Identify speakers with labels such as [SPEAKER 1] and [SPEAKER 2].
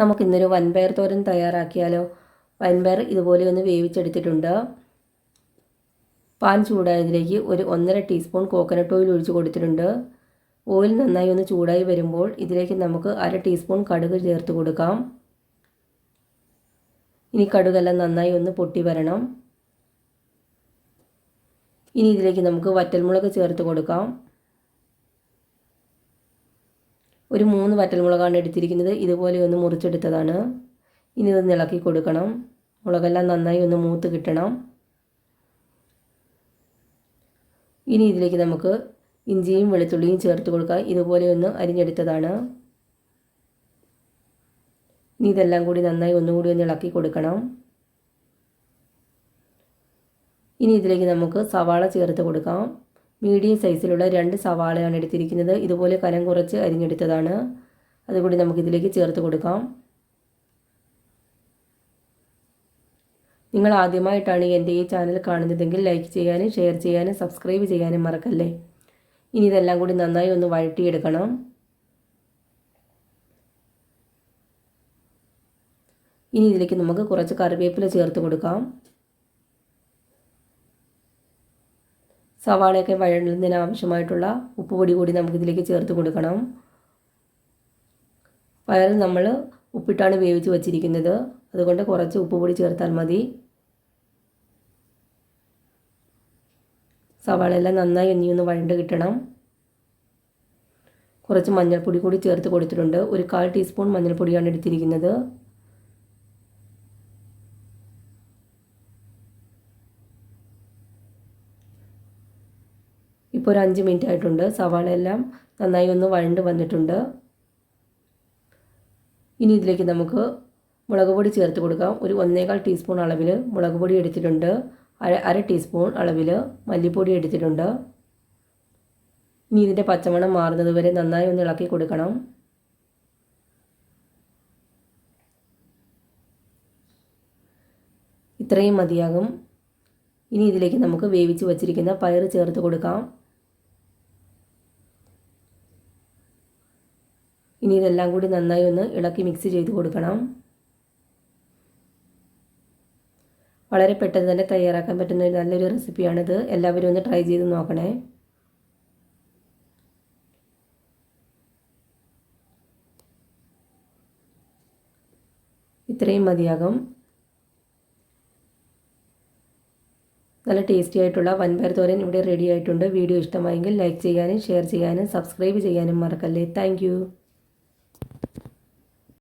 [SPEAKER 1] നമുക്കിന്നൊരു വൻപയർ തോരൻ തയ്യാറാക്കിയാലോ? വൻപയർ ഇതുപോലെ ഒന്ന് വേവിച്ചെടുത്തിട്ടുണ്ട്. പാൻ ചൂടായതിലേക്ക് ഒരു ഒന്നര ടീസ്പൂൺ കോക്കനട്ട് ഓയിൽ ഒഴിച്ചു കൊടുത്തിട്ടുണ്ട്. ഓയിൽ നന്നായി ഒന്ന് ചൂടായി വരുമ്പോൾ ഇതിലേക്ക് നമുക്ക് അര ടീസ്പൂൺ കടുക് ചേർത്ത് കൊടുക്കാം. ഇനി കടുകെല്ലാം നന്നായി ഒന്ന് പൊട്ടി വരണം. ഇനി ഇതിലേക്ക് നമുക്ക് വറ്റൽമുളക് ചേർത്ത് കൊടുക്കാം. ഒരു മൂന്ന് വറ്റൽമുളകാണ് എടുത്തിരിക്കുന്നത്. ഇതുപോലെ ഒന്ന് മുറിച്ചെടുത്തതാണ്. ഇനി ഇതൊന്ന് ഇളക്കി കൊടുക്കണം. മുളകെല്ലാം നന്നായി ഒന്ന് മൂത്ത് കിട്ടണം. ഇനി ഇതിലേക്ക് നമുക്ക് ഇഞ്ചിയും വെളുത്തുള്ളിയും ചേർത്ത് കൊടുക്കാം. ഇതുപോലെ ഒന്ന് അരിഞ്ഞെടുത്തതാണ്. ഇനി ഇതെല്ലാം കൂടി നന്നായി ഒന്നുകൂടി ഒന്ന് ഇളക്കി കൊടുക്കണം. ഇനി ഇതിലേക്ക് നമുക്ക് സവാള ചേർത്ത് കൊടുക്കാം. മീഡിയം സൈസിലുള്ള രണ്ട് സവാളയാണ് എടുത്തിരിക്കുന്നത്. ഇതുപോലെ കനം കുറച്ച് അരിഞ്ഞെടുത്തതാണ്. അതുകൂടി നമുക്കിതിലേക്ക് ചേർത്ത് കൊടുക്കാം. നിങ്ങൾ ആദ്യമായിട്ടാണ് എന്റെ ഈ ചാനൽ കാണുന്നതെങ്കിൽ ലൈക്ക് ചെയ്യാനും ഷെയർ ചെയ്യാനും സബ്സ്ക്രൈബ് ചെയ്യാനും മറക്കല്ലേ? ഇനി ഇതെല്ലാം കൂടി നന്നായി ഒന്ന് വഴട്ടിയെടുക്കണം ഇനി ഇതിലേക്ക് നമുക്ക് കുറച്ച് കറിവേപ്പില ചേർത്ത് കൊടുക്കാം. സവാളയൊക്കെ വഴണ്ടുന്നതിന് ആവശ്യമായിട്ടുള്ള ഉപ്പുപൊടി കൂടി നമുക്കിതിലേക്ക് ചേർത്ത് കൊടുക്കണം. പയർ നമ്മൾ ഉപ്പിട്ടാണ് വേവിച്ച് വച്ചിരിക്കുന്നത്. അതുകൊണ്ട് കുറച്ച് ഉപ്പുപൊടി ചേർത്താൽ മതി. സവാള എല്ലാം നന്നായി ഇനി ഒന്ന് വഴണ്ട് കിട്ടണം. കുറച്ച് മഞ്ഞൾപ്പൊടി കൂടി ചേർത്ത് കൊടുത്തിട്ടുണ്ട്. ഒരു കാൽ ടീസ്പൂൺ മഞ്ഞൾപ്പൊടിയാണ് എടുത്തിരിക്കുന്നത്. ഇപ്പോൾ ഒരു അഞ്ച് മിനിറ്റ് ആയിട്ടുണ്ട് സവാള എല്ലാം നന്നായി ഒന്ന് വഴണ്ട് വന്നിട്ടുണ്ട്. ഇനി ഇതിലേക്ക് നമുക്ക് മുളക് പൊടി ചേർത്ത് കൊടുക്കാം. ഒരു ഒന്നേകാൽ ടീസ്പൂൺ അളവിൽ മുളക് പൊടി എടുത്തിട്ടുണ്ട്. അര അര ടീസ്പൂൺ അളവിൽ മല്ലിപ്പൊടി എടുത്തിട്ടുണ്ട്. ഇനി ഇതിന്റെ പച്ചമണം മാറുന്നത് വരെ നന്നായി ഒന്ന് ഇളക്കി കൊടുക്കണം. ഇത്രയും മതിയാകും. ഇനി ഇതിലേക്ക് നമുക്ക് വേവിച്ച് വച്ചിരിക്കുന്ന പയർ ചേർത്ത് കൊടുക്കാം. ഇനി ഇതെല്ലാം കൂടി നന്നായി ഒന്ന് ഇളക്കി മിക്സ് ചെയ്ത് കൊടുക്കണം. വളരെ പെട്ടെന്ന് തന്നെ തയ്യാറാക്കാൻ പറ്റുന്ന നല്ലൊരു റെസിപ്പിയാണിത് എല്ലാവരും ഒന്ന് ട്രൈ ചെയ്ത് നോക്കണേ. ഇത്രയും മതിയാകും. നല്ല ടേസ്റ്റി ആയിട്ടുള്ള വൻപയർ തോരൻ ഇവിടെ റെഡി ആയിട്ടുണ്ട്. വീഡിയോ ഇഷ്ടമായെങ്കിൽ ലൈക്ക് ചെയ്യാനും ഷെയർ ചെയ്യാനും സബ്സ്ക്രൈബ് ചെയ്യാനും മറക്കല്ലേ. താങ്ക്